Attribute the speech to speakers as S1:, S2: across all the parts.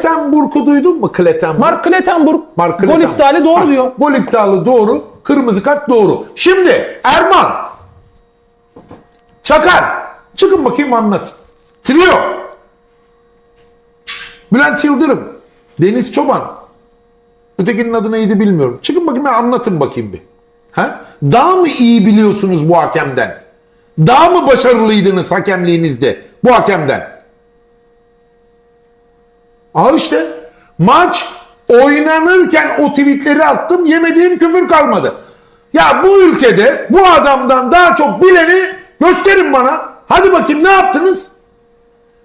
S1: Klettenburg'u duydun mu? Klettenburg.
S2: Mark Klettenburg
S1: Mark
S2: gol
S1: Klettenburg.
S2: iptali doğru
S1: Ha,
S2: diyor.
S1: Gol iptali doğru. Kırmızı kart doğru. Şimdi Erman. Çakar. Çıkın bakayım anlat. Trio. Bülent Yıldırım. Deniz Çoban. Ötekinin adı neydi bilmiyorum. Çıkın bakayım ben anlatın bakayım bir. Ha? Daha mı iyi biliyorsunuz bu hakemden? Daha mı başarılıydınız hakemliğinizde bu hakemden? Al işte maç oynanırken o tweetleri attım yemediğim küfür kalmadı. Ya bu ülkede bu adamdan daha çok bileni gösterin bana. Hadi bakayım ne yaptınız?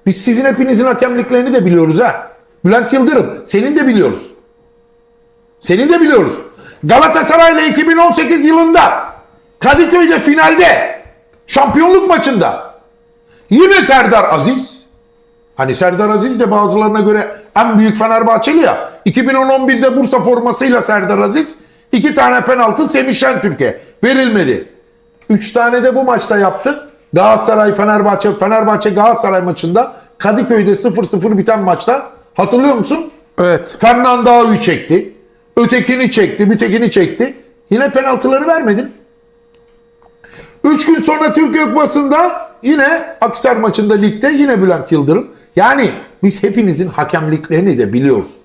S1: Biz sizin hepinizin hakemliklerini de biliyoruz ha. Bülent Yıldırım senin de biliyoruz. Senin de biliyoruz. Galatasaray'la 2018 yılında Kadıköy'de finalde şampiyonluk maçında yine Serdar Aziz Hani Serdar Aziz de bazılarına göre en büyük Fenerbahçeli ya. 2011'de Bursa formasıyla Serdar Aziz iki tane penaltı Semih Şentürk'e verilmedi. Üç tane de bu maçta yaptı. Galatasaray Fenerbahçe Fenerbahçe Galatasaray maçında Kadıköy'de 0-0 biten maçta hatırlıyor musun?
S2: Evet.
S1: Fernando'yu çekti. Ötekini çekti, bütekini çekti. Yine penaltıları vermedin. Üç gün sonra Türkiye Kupası'nda yine Aksar maçında ligde yine Bülent Yıldırım. Yani biz hepinizin hakemliklerini de biliyoruz.